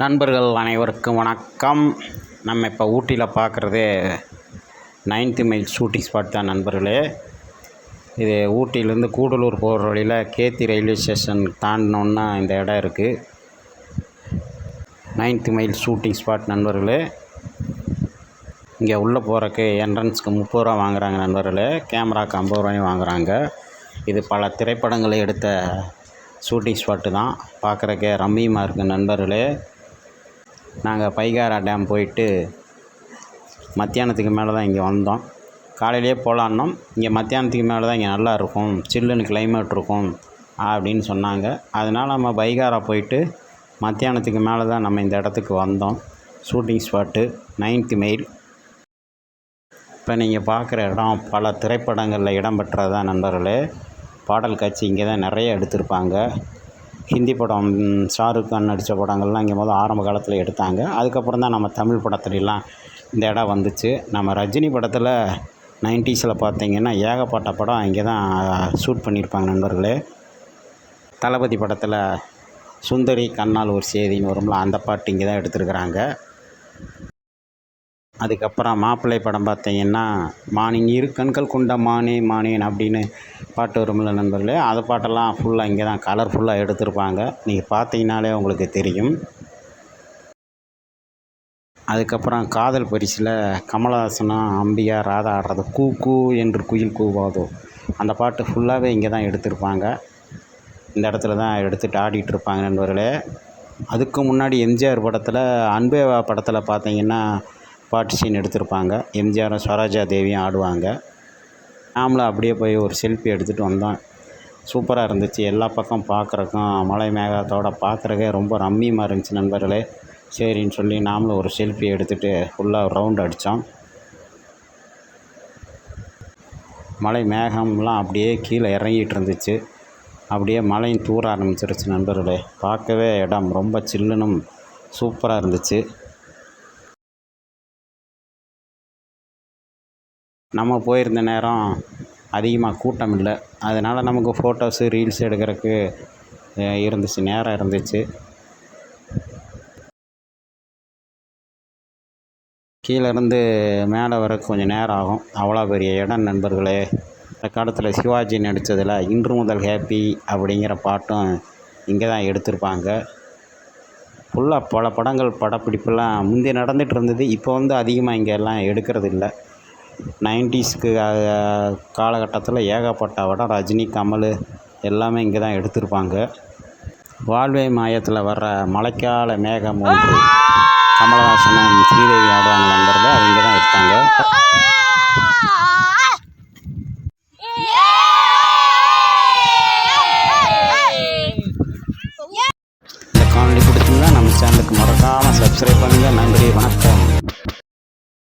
நண்பர்கள் அனைவருக்கும் வணக்கம். நம்ம இப்போ ஊட்டியில் பார்க்குறது நைன்த்து மைல் ஷூட்டிங் ஸ்பாட் தான் நண்பர்களே. இது ஊட்டியிலேருந்து கூடலூர் போகிற வழியில் கேத்தி ரயில்வே ஸ்டேஷன் தாண்டினோன்னா இந்த இடம் இருக்குது நைன்த்து மைல் ஷூட்டிங் ஸ்பாட் நண்பர்களே. இங்கே உள்ளே போகிறக்கு என்ட்ரன்ஸ்க்கு முப்பது ரூபா வாங்குறாங்க நண்பர்களே. கேமராக்கு ஐம்பது ரூபாயும் வாங்குறாங்க. இது பல திரைப்படங்களை எடுத்த ஷூட்டிங் ஸ்பாட்டு தான். பார்க்குறக்கே ரம்மியமாக இருக்குது நண்பர்களே. நாங்கள் பைகாரா டேம் போயிட்டு மத்தியானத்துக்கு மேலே தான் இங்கே வந்தோம். காலையிலேயே போகலான்னோம். இங்கே மத்தியானத்துக்கு மேலே தான் இங்கே நல்லா இருக்கும். சில்லுன்னு கிளைமேட் இருக்கும் அப்படின்னு சொன்னாங்க. அதனால் நம்ம பைகாரா போயிட்டு மத்தியானத்துக்கு மேலே தான் நம்ம இந்த இடத்துக்கு வந்தோம். ஷூட்டிங் ஸ்பாட்டு நைன்த்து மெயில் இப்போ நீங்கள் பார்க்குற இடம் பல திரைப்படங்களில் இடம்பெற்றதான் நண்பர்களே பாடல் காட்சி இங்கே தான் நிறைய எடுத்திருப்பாங்க. ஹிந்தி படம் ஷாருக் கான் நடித்த படங்கள்லாம் இங்கே முதல் ஆரம்ப காலத்தில் எடுத்தாங்க. அதுக்கப்புறம் தான் நம்ம தமிழ் படத்துலலாம் இந்த இடம் வந்துச்சு. நம்ம ரஜினி படத்தில் நைன்ட்டீஸில் பார்த்தீங்கன்னா ஏகப்பட்ட படம் இங்கே தான் ஷூட் பண்ணியிருப்பாங்க நண்பர்களே. தளபதி படத்தில் சுந்தரி கண்ணால் ஒரு செய்தின்னு வரும்ல அந்த பாட்டு இங்கே தான் எடுத்திருக்கிறாங்க. அதுக்கப்புறம் மாப்பிள்ளை படம் பார்த்தீங்கன்னா மானின் இரு கண்கள் கொண்ட மானே மானேன் அப்படின்னு பாட்டு வரும்ல நண்பர்களே அது பாட்டெல்லாம் ஃபுல்லாக இங்கே தான் கலர்ஃபுல்லாக எடுத்திருப்பாங்க. நீங்கள் பார்த்தீங்கனாலே உங்களுக்கு தெரியும். அதுக்கப்புறம் காதல் பரிசில் கமலஹாசனும் அம்பியா ராதா ஆடுறது கூ கூ என்று குயில் கூவாதோ அந்த பாட்டு ஃபுல்லாகவே இங்கே தான் எடுத்திருப்பாங்க. இந்த இடத்துல தான் எடுத்துகிட்டு ஆடிட்டுருப்பாங்க நண்பர்களே. அதுக்கு முன்னாடி எம்ஜிஆர் படத்தில் அன்பேவா படத்தில் பார்த்தீங்கன்னா பாட்டு சீன் எடுத்திருப்பாங்க. எம்ஜிஆரும் ஸ்வராஜா தேவியும் ஆடுவாங்க. நாமளும் அப்படியே போய் ஒரு செல்ஃபி எடுத்துகிட்டு வந்தோம். சூப்பராக இருந்துச்சு. எல்லா பக்கம் பார்க்குறக்கும் மலை மேகத்தோட பார்க்குறக்கே ரொம்ப ரம்மியமாக இருந்துச்சு நண்பர்களே. சரின்னு சொல்லி நாமளும் ஒரு செல்ஃபி எடுத்துகிட்டு ஃபுல்லாக ரவுண்ட் அடித்தோம் மலை மேகம்லாம் அப்படியே கீழே இறங்கிட்டு இருந்துச்சு. அப்படியே மலையும் தூர ஆரம்பிச்சிருச்சு நண்பர்களே. பார்க்கவே இடம் ரொம்ப சில்லுனும் சூப்பராக இருந்துச்சு. நம்ம போயிருந்த நேரம் அதிகமாக கூட்டம் இல்லை. அதனால் நமக்கு ஃபோட்டோஸு ரீல்ஸ் எடுக்கிறதுக்கு இருந்துச்சு நேரம் இருந்துச்சு. கீழேருந்து மேலே வர கொஞ்சம் நேரம் ஆகும். அவ்வளோ பெரிய இடம் நண்பர்களே. இந்த காலத்தில் சிவாஜி நடித்ததில் இன்று முதல் ஹேப்பி அப்படிங்கிற பாட்டும் இங்கே தான் எடுத்திருப்பாங்க. ஃபுல்லாக பல படங்கள் படப்பிடிப்பெல்லாம் முந்தைய நடந்துகிட்டு இருந்தது. இப்போ வந்து அதிகமாக இங்கே எல்லாம் எடுக்கிறது இல்லை. நைன்டிஸ்க்கு காலகட்டத்தில் ஏகப்பட்ட படம் ரஜினி கமல் எல்லாமே இங்கே தான் எடுத்திருப்பாங்க. வாழ்வே மாயத்தில் வர்ற மழைக்கால மேகம் ஒன்று கமலஹாசனும் ஸ்ரீதேவி ஆடுவாங்க அது இங்கே தான் எடுத்தாங்க. இந்த காணொலி பிடிச்சிருந்தா நம்ம சேனலுக்கு மறக்காமல் சப்ஸ்கிரைப் பண்ணுங்கள் நன்றி வணக்கம்.